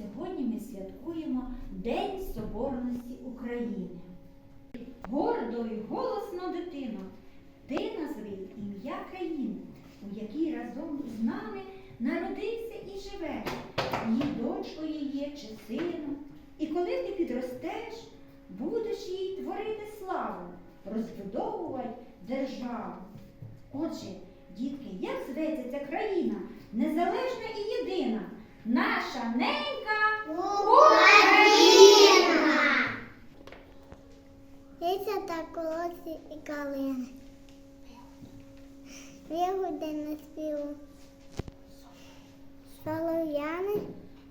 Сьогодні ми святкуємо День Соборності України. Гордо і голосно дитино, ти назви ім'я країни, у якій разом з нами народився і живе, її дочкою є чи сином. І коли ти підростеш, будеш їй творити славу, розбудовувати державу. Отже, дітки, як зветься ця країна, незалежна і єдина, наша ненька Ліся колосі і калини. Вігоди на співу. Солов'яни,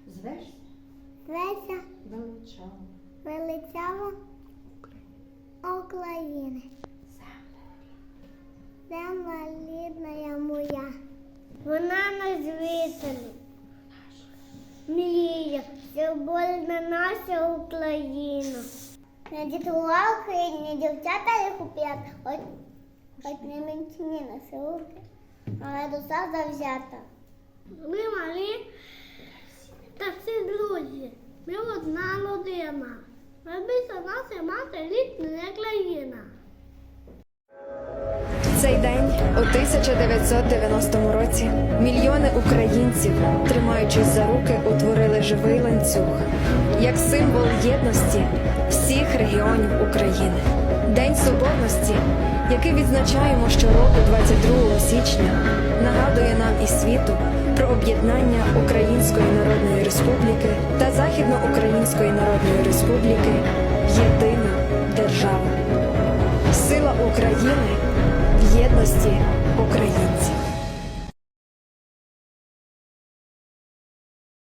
звешся Леся, величава. величава України. Земля рідна моя. Вона на звітелі. Мрія, сьогодні наша Україна. Не дітула Україні, дівчата їх уп'ят, хоч, хоч не меншині на силки, але душа завзята. Ми малі та всі друзі. Ми одна родина. Бабися наша мати рідна країна. Цей день у 1990 році мільйони українців, тримаючись за руки, утворили живий ланцюг як символ єдності всіх регіонів України. День Соборності, який відзначаємо щороку 22 січня, нагадує нам і світу про об'єднання Української Народної Республіки та Західноукраїнської Народної Республіки в єдину державу. Сила України в єдності українців.